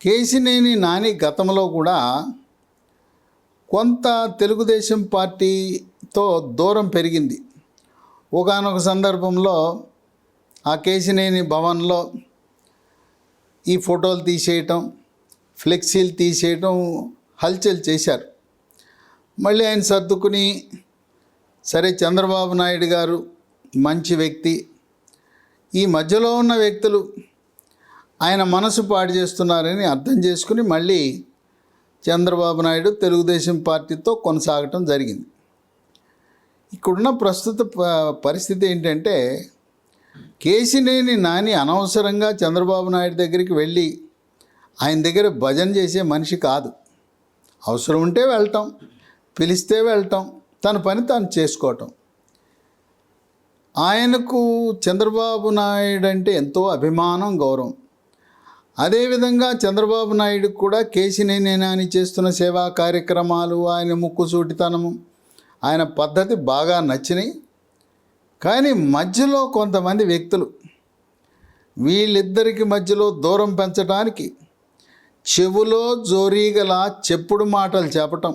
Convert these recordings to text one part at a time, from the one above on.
కేసినేని నాని గతంలో కూడా కొంత తెలుగుదేశం పార్టీతో దూరం పెరిగింది. ఒకానొక సందర్భంలో ఆ కేసినేని భవన్లో ఈ ఫోటోలు తీసేయటం ఫ్లెక్సీలు తీసేయటం హల్చల్ చేశారు. మళ్ళీ ఆయన సర్దుకుని సరే చంద్రబాబు నాయుడు గారు మంచి వ్యక్తి ఈ మధ్యలో ఉన్న వ్యక్తులు ఆయన మనసు పాడు చేస్తున్నారని అర్థం చేసుకుని మళ్ళీ చంద్రబాబు నాయుడు తెలుగుదేశం పార్టీతో కొనసాగటం జరిగింది. ఇక్కడున్న ప్రస్తుత ప- పరిస్థితి ఏంటంటే కేసినేని నాని అనవసరంగా చంద్రబాబు నాయుడు దగ్గరికి వెళ్ళి ఆయన దగ్గర భజన చేసే మనిషి కాదు. అవసరం ఉంటే వెళ్ళటం పిలిస్తే వెళ్ళటం తన పని తాను చేసుకోవటం. ఆయనకు చంద్రబాబు నాయుడు అంటే ఎంతో అభిమానం గౌరవం. అదేవిధంగా చంద్రబాబు నాయుడు కూడా కేసినేనేనాని చేస్తున్న సేవా కార్యక్రమాలు ఆయన ముక్కుసూటితనము ఆయన పద్ధతి బాగా నచ్చినాయి. కానీ మధ్యలో కొంతమంది వ్యక్తులు వీళ్ళిద్దరికి మధ్యలో దూరం పెంచడానికి చెవులో జోరీగల చెప్పుడు మాటలు చెప్పటం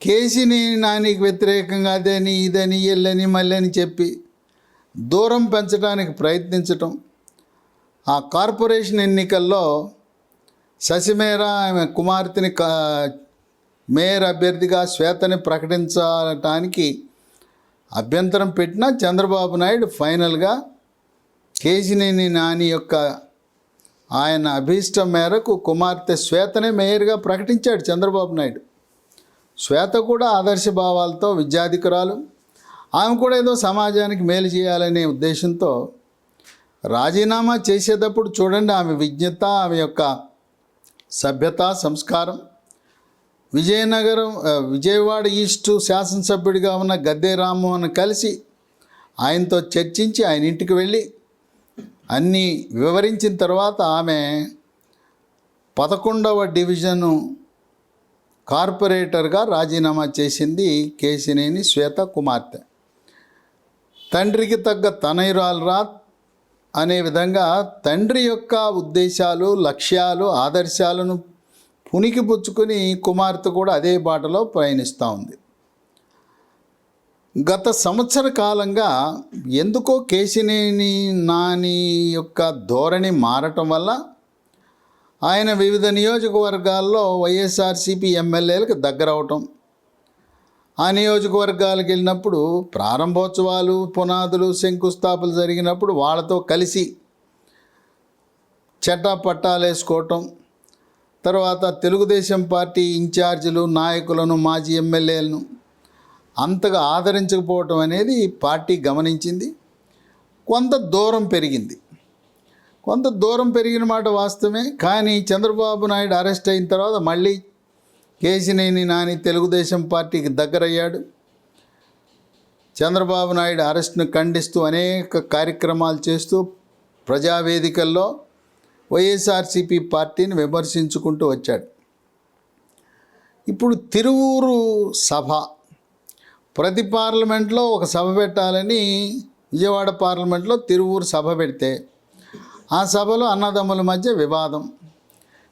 కేసీని నానికి వ్యతిరేకంగా అదని ఇదని ఎల్లని మళ్ళని చెప్పి దూరం పెంచడానికి ప్రయత్నించటం ఆ కార్పొరేషన్ ఎన్నికల్లో శశిమేర ఆమె కుమార్తెని కా మేయర్ అభ్యర్థిగా శ్వేతని ప్రకటించటానికి అభ్యంతరం పెట్టిన చంద్రబాబు నాయుడు ఫైనల్గా కేసినేని నాని యొక్క ఆయన అభీష్టం మేరకు కుమార్తె శ్వేతనే మేయర్గా ప్రకటించాడు చంద్రబాబు నాయుడు. శ్వేత కూడా ఆదర్శ భావాలతో విద్యాధికురాలు. ఆమె కూడా ఏదో సమాజానికి మేలు చేయాలనే ఉద్దేశంతో రాజీనామా చేసేటప్పుడు చూడండి ఆమె విజ్ఞత ఆమె యొక్క సభ్యత సంస్కారం. విజయనగరం విజయవాడ ఈస్టు శాసనసభ్యుడిగా ఉన్న గద్దే రామ్మోహన్ కలిసి ఆయనతో చర్చించి ఆయన ఇంటికి వెళ్ళి అన్నీ వివరించిన తర్వాత ఆమె పదకొండవ డివిజను కార్పొరేటర్గా రాజీనామా చేసింది కేశినేని శ్వేత కుమార్తె. తండ్రికి తగ్గ తనయురాలరా అనే విధంగా తండ్రి యొక్క ఉద్దేశాలు లక్ష్యాలు ఆదర్శాలను పుణికిపుచ్చుకుని కుమార్తె కూడా అదే బాటలో ప్రయాణిస్తూ ఉంది. గత సంవత్సర కాలంగా ఎందుకో కేశినేని నాని యొక్క ధోరణి మారటం వల్ల ఆయన వివిధ నియోజకవర్గాల్లో వైఎస్ఆర్సీపీ ఎమ్మెల్యేలకు దగ్గర అవటం ఆ నియోజకవర్గాలకు వెళ్ళినప్పుడు ప్రారంభోత్సవాలు పునాదులు శంకుస్థాపనలు జరిగినప్పుడు వాళ్ళతో కలిసి చెట్టా పట్టాలు వేసుకోవటం తర్వాత తెలుగుదేశం పార్టీ ఇన్ఛార్జీలు నాయకులను మాజీ ఎమ్మెల్యేలను అంతగా ఆదరించకపోవటం అనేది పార్టీ గమనించింది. కొంత దూరం పెరిగింది. కొంత దూరం పెరిగిన మాట వాస్తవమే కానీ చంద్రబాబు నాయుడు అరెస్ట్ అయిన తర్వాత మళ్ళీ కేశినేని నాని తెలుగుదేశం పార్టీకి దగ్గరయ్యాడు. చంద్రబాబు నాయుడు అరెస్ట్ను ఖండిస్తూ అనేక కార్యక్రమాలు చేస్తూ ప్రజావేదికల్లో వైఎస్ఆర్సీపీ పార్టీని విమర్శించుకుంటూ వచ్చాడు. ఇప్పుడు తిరువూరు సభ ప్రతి పార్లమెంట్లో ఒక సభ పెట్టాలని విజయవాడ పార్లమెంట్లో తిరువూరు సభ పెడితే ఆ సభలో అన్నదమ్ముల మధ్య వివాదం.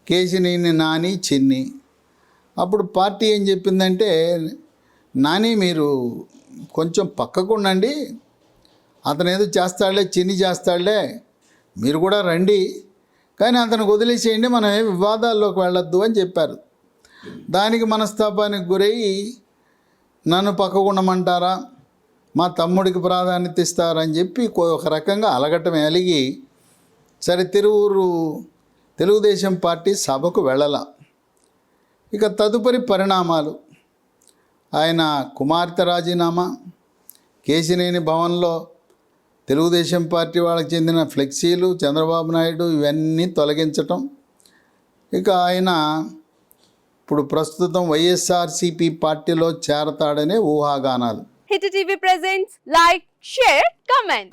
కేశినేని నాని చిన్ని అప్పుడు పార్టీ ఏం చెప్పిందంటే నాని మీరు కొంచెం పక్కకుండండి అతను ఏదో చేస్తాడులే చిన్ని చేస్తాడులే. మీరు కూడా రండి. కానీ అతను వదిలేసేయండి మనం ఏ వివాదాల్లోకి వెళ్ళొద్దు అని చెప్పారు. దానికి మనస్తాపానికి గురయ్యి నన్ను పక్కకు ఉండమంటారా? మా తమ్ముడికి ప్రాధాన్యత ఇస్తారని చెప్పి ఒక రకంగా అలగటం అలిగి సరే తిరువురు తెలుగుదేశం పార్టీ సభకు వెళ్ళల. ఇక తదుపరి పరిణామాలు. ఆయన కుమార్తె రాజీనామా. కేసినేని భవన్లో తెలుగుదేశం పార్టీ వాళ్ళకి చెందిన ఫ్లెక్సీలు చంద్రబాబు నాయుడు ఇవన్నీ తొలగించటం. ఇక ఆయన ఇప్పుడు ప్రస్తుతం వైఎస్ఆర్సీపీ పార్టీలో చేరతాడనే ఊహాగానాలు. Hit TV presents like share comment.